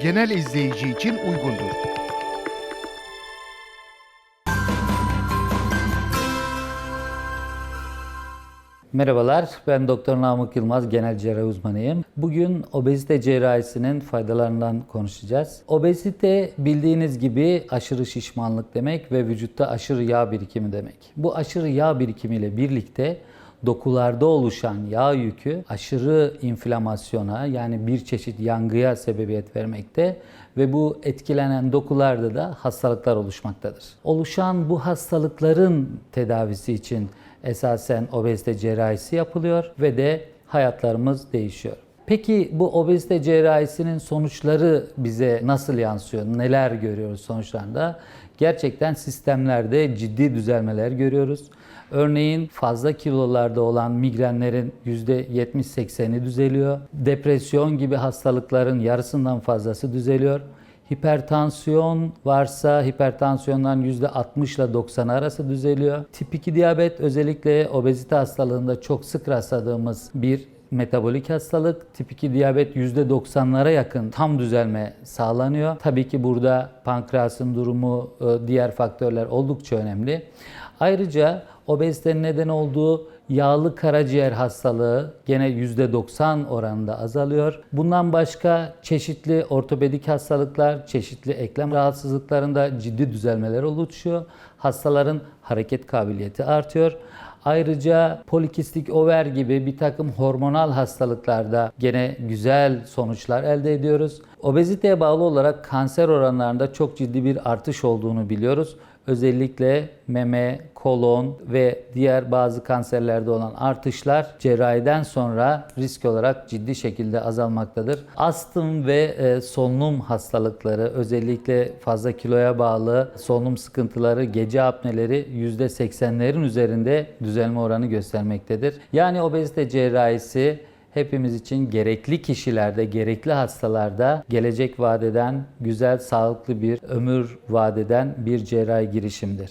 genel izleyici için uygundur. Merhabalar, ben Doktor Namık Yılmaz, genel cerrahi uzmanıyım. Bugün obezite cerrahisinin faydalarından konuşacağız. Obezite bildiğiniz gibi aşırı şişmanlık demek ve vücutta aşırı yağ birikimi demek. Bu aşırı yağ birikimiyle birlikte dokularda oluşan yağ yükü aşırı inflamasyona yani bir çeşit yangıya sebebiyet vermekte ve bu etkilenen dokularda da hastalıklar oluşmaktadır. Oluşan bu hastalıkların tedavisi için esasen obezite cerrahisi yapılıyor ve de hayatlarımız değişiyor. Peki bu obezite cerrahisinin sonuçları bize nasıl yansıyor? Neler görüyoruz sonuçlarında? Gerçekten sistemlerde ciddi düzelmeler görüyoruz. Örneğin fazla kilolarda olan migrenlerin %70-80'i düzeliyor. Depresyon gibi hastalıkların yarısından fazlası düzeliyor. Hipertansiyon varsa hipertansiyondan %60 ile 90 arası düzeliyor. Tip 2 diyabet özellikle obezite hastalığında çok sık rastladığımız bir metabolik hastalık. Tip 2 diyabet %90'lara yakın tam düzelme sağlanıyor. Tabii ki burada pankreasın durumu, e, diğer faktörler oldukça önemli. Ayrıca obezitenin neden olduğu yağlı karaciğer hastalığı gene %90 oranında azalıyor. Bundan başka çeşitli ortopedik hastalıklar, çeşitli eklem rahatsızlıklarında ciddi düzelmeler oluşuyor. Hastaların hareket kabiliyeti artıyor. Ayrıca polikistik over gibi bir takım hormonal hastalıklarda gene güzel sonuçlar elde ediyoruz. Obeziteye bağlı olarak kanser oranlarında çok ciddi bir artış olduğunu biliyoruz. Özellikle meme, kolon ve diğer bazı kanserlerde olan artışlar cerrahiden sonra risk olarak ciddi şekilde azalmaktadır. Astım ve e, solunum hastalıkları özellikle fazla kiloya bağlı solunum sıkıntıları, gece apneleri %80'lerin üzerinde düzelme oranı göstermektedir. Yani obezite cerrahisi hepimiz için gerekli kişilerde, gerekli hastalarda gelecek vadeden güzel, sağlıklı bir ömür vadeden bir cerrahi girişimdir.